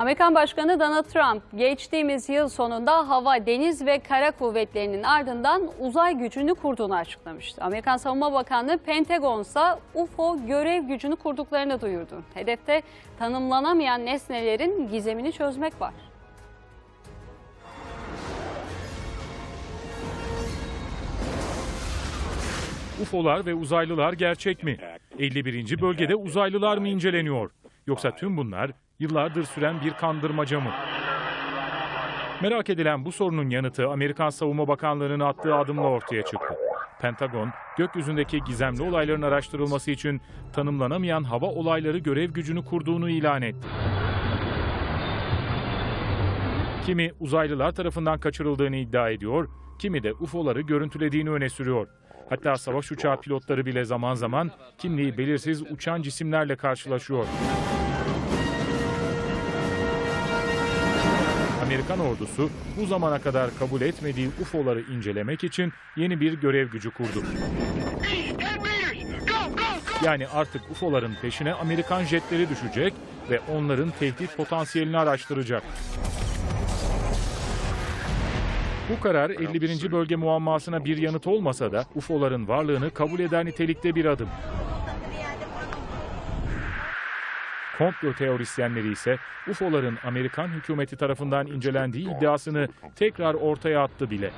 Amerikan Başkanı Donald Trump geçtiğimiz yıl sonunda hava, deniz ve kara kuvvetlerinin ardından uzay gücünü kurduğunu açıklamıştı. Amerikan Savunma Bakanlığı Pentagon ise UFO görev gücünü kurduklarını duyurdu. Hedefte tanımlanamayan nesnelerin gizemini çözmek var. UFO'lar ve uzaylılar gerçek mi? 51. bölgede uzaylılar mı inceleniyor? Yoksa tüm bunlar yıllardır süren bir kandırmaca mı? Merak edilen bu sorunun yanıtı Amerikan Savunma Bakanlığı'nın attığı adımla ortaya çıktı. Pentagon, gökyüzündeki gizemli olayların araştırılması için tanımlanamayan hava olayları görev gücünü kurduğunu ilan etti. Kimi uzaylılar tarafından kaçırıldığını iddia ediyor, kimi de UFO'ları görüntülediğini öne sürüyor. Hatta savaş uçağı pilotları bile zaman zaman kimliği belirsiz uçan cisimlerle karşılaşıyor. Amerikan ordusu bu zamana kadar kabul etmediği UFO'ları incelemek için yeni bir görev gücü kurdu. Yani artık UFO'ların peşine Amerikan jetleri düşecek ve onların tehdit potansiyelini araştıracak. Bu karar 51. bölge muammasına bir yanıt olmasa da UFO'ların varlığını kabul eden nitelikte bir adım. Komplo teorisyenleri ise UFO'ların Amerikan hükümeti tarafından incelendiği iddiasını tekrar ortaya attı bile.